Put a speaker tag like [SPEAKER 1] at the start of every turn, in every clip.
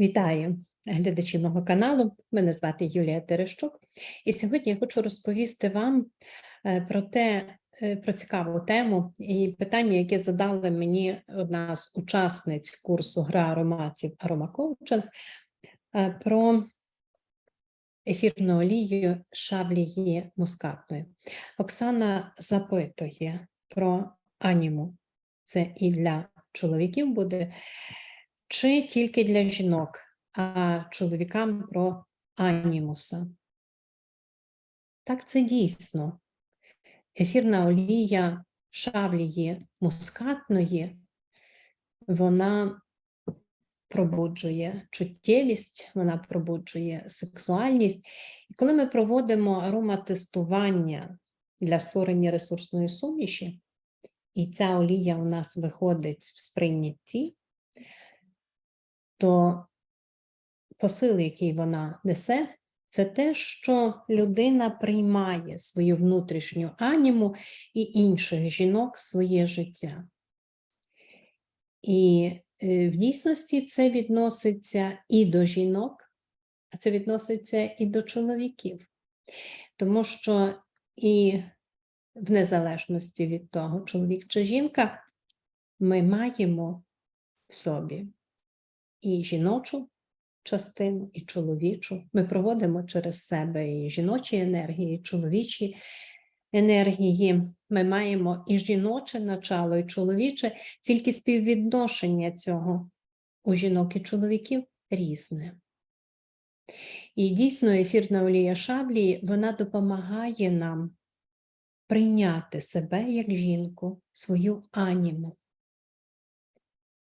[SPEAKER 1] Вітаю глядачі мого каналу. Мене звати Юлія Терещук, і сьогодні я хочу розповісти вам е, про те, е, про цікаву тему і питання, яке задала мені одна з учасниць курсу Гра ароматів аромакоучинг е, про ефірну олію шаблії мускатної. Оксана запитує про аніму. Це і для чоловіків буде чи тільки для жінок, а чоловікам про анімуса. Так, це дійсно. Ефірна олія шавлії мускатної, вона пробуджує чуттєвість, вона пробуджує сексуальність. І коли ми проводимо ароматестування для створення ресурсної суміші, і ця олія у нас виходить в сприйнятті, то посил, який вона несе, це те, що людина приймає свою внутрішню аніму і інших жінок в своє життя. І е, в дійсності це відноситься і до жінок, а це відноситься і до чоловіків. Тому що і в незалежності від того, чоловік чи жінка, ми маємо в собі і жіночу частину, і чоловічу. Ми проводимо через себе і жіночі енергії, і чоловічі енергії. Ми маємо і жіноче начало, і чоловіче, тільки співвідношення цього у жінок і чоловіків різне. І дійсно ефірна олія шаблі вона допомагає нам прийняти себе як жінку, свою аніму.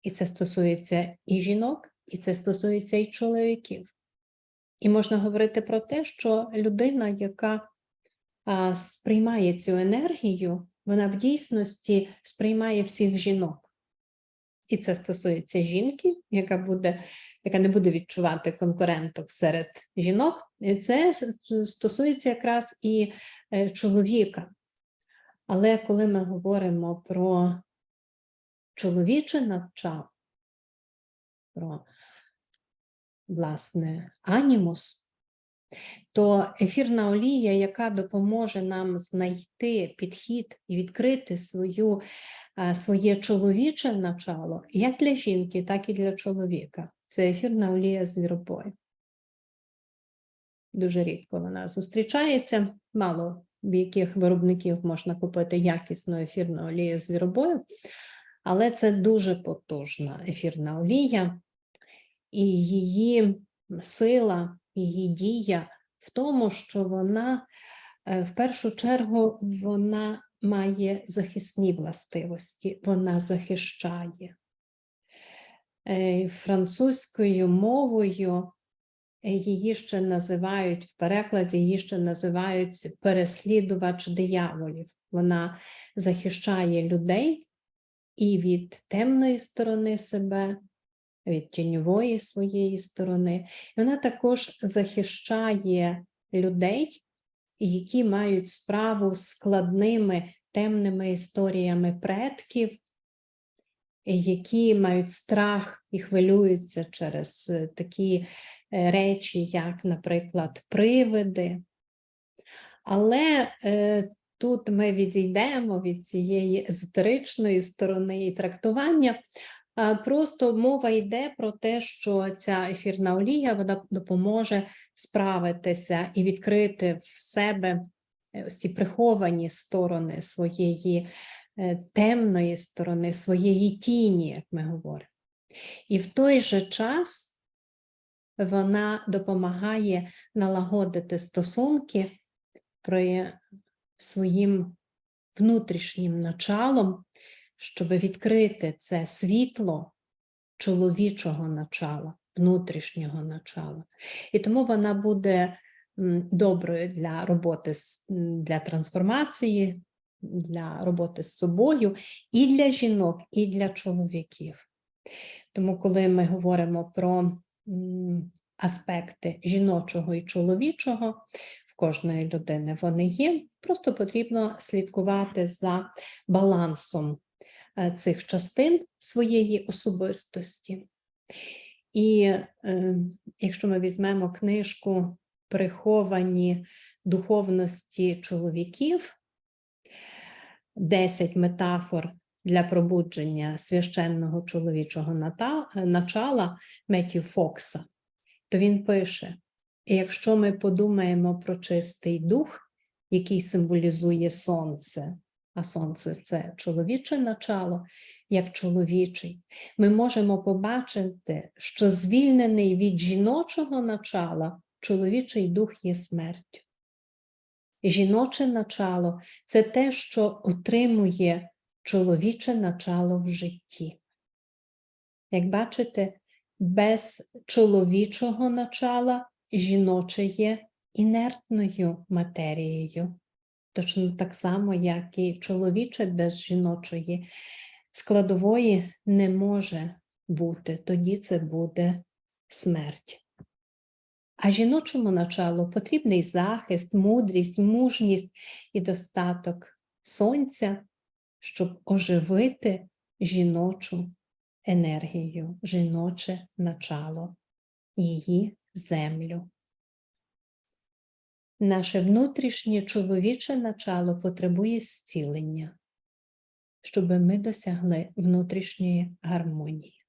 [SPEAKER 1] І це стосується і жінок, і це стосується і чоловіків. І можна говорити про те, що людина, яка а, сприймає цю енергію, вона в дійсності сприймає всіх жінок. І це стосується жінки, яка буде, яка не буде відчувати конкуренток серед жінок. І це стосується якраз і е, чоловіка. Але коли ми говоримо про чоловіче начало, про, власне, анімус, то ефірна олія, яка допоможе нам знайти підхід і відкрити свою, своє чоловіче начало, як для жінки, так і для чоловіка. Це ефірна олія з віробою. Дуже рідко вона зустрічається, мало в яких виробників можна купити якісну ефірну олію з віробою, але це дуже потужна ефірна олія, і її сила, її дія в тому, що вона е, в першу чергу вона має захисні властивості, вона захищає. Е, французькою мовою е, її ще називають в перекладі, її ще називають переслідувач дияволів. Вона захищає людей і від темної сторони себе, від тіньової своєї сторони. І вона також захищає людей, які мають справу з складними темними історіями предків, які мають страх і хвилюються через е, такі е, речі, як, наприклад, привиди. Але е, Тут ми відійдемо від цієї езотеричної сторони і трактування. Просто мова йде про те, що ця ефірна олія вона допоможе справитися і відкрити в себе е, ось ці приховані сторони своєї е, темної сторони, своєї тіні, як ми говоримо. І в той же час вона допомагає налагодити стосунки при своїм внутрішнім началом, щоб відкрити це світло чоловічого начала, внутрішнього начала. І тому вона буде доброю для роботи для трансформації, для роботи з собою і для жінок, і для чоловіків. Тому, коли ми говоримо про аспекти жіночого і чоловічого, кожної людини вони є. Просто потрібно слідкувати за балансом е, цих частин своєї особистості. І е, якщо ми візьмемо книжку Приховані духовності чоловіків, 10 метафор для пробудження священного чоловічого е, начала Меттю Фокса, то він пише: якщо ми подумаємо про чистий дух, який символізує сонце, а сонце це чоловіче начало, як чоловічий, ми можемо побачити, що звільнений від жіночого начала чоловічий дух є смертю. Жіноче начало це те, що отримує чоловіче начало в житті. Як бачите, без чоловічого начала жіноче є інертною матерією, точно так само, як і чоловіче без жіночої складової не може бути, тоді це буде смерть. А жіночому началу потрібний захист, мудрість, мужність і достаток сонця, щоб оживити жіночу енергію, жіноче начало, її землю. Наше внутрішнє чоловіче начало потребує зцілення, щоб ми досягли внутрішньої гармонії.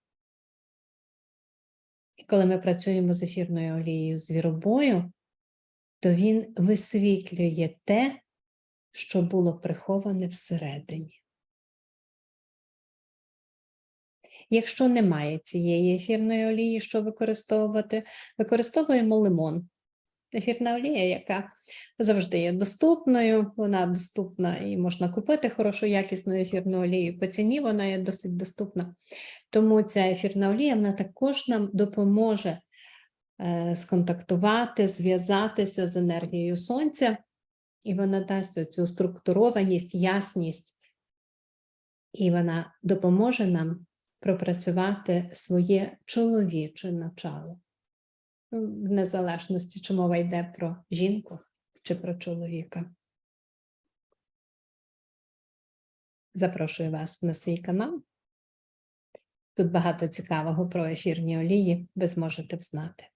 [SPEAKER 1] І коли ми працюємо з ефірною олією звіробою, то він висвітлює те, що було приховане всередині. Якщо немає цієї ефірної олії, що використовувати, використовуємо лимон. Ефірна олія, яка завжди є доступною, вона доступна і можна купити хорошу якісну ефірну олію. По ціні вона є досить доступна. Тому ця ефірна олія вона також нам допоможе е, сконтактувати, зв'язатися з енергією сонця, і вона дасть цю структурованість, ясність, і вона допоможе нам пропрацювати своє чоловіче начало. В незалежності, чи мова йде про жінку чи про чоловіка. Запрошую вас на свій канал. Тут багато цікавого про ефірні олії ви зможете взнати.